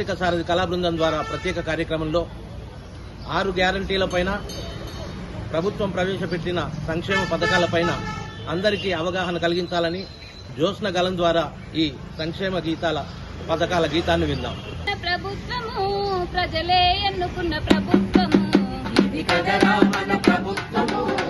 సాంస్కృతిక సారథి కళాబృందం ద్వారా ప్రత్యేక కార్యక్రమంలో ఆరు గ్యారంటీలపైన ప్రభుత్వం ప్రవేశపెట్టిన సంక్షేమ పథకాలపైన అందరికీ అవగాహన కలిగించాలని జ్యోత్న గలం ద్వారా ఈ సంక్షేమ గీతాల పథకాల గీతాన్ని విందాం. ప్రభుత్వము ప్రజలే ప్రభుత్వము.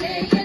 Hallelujah.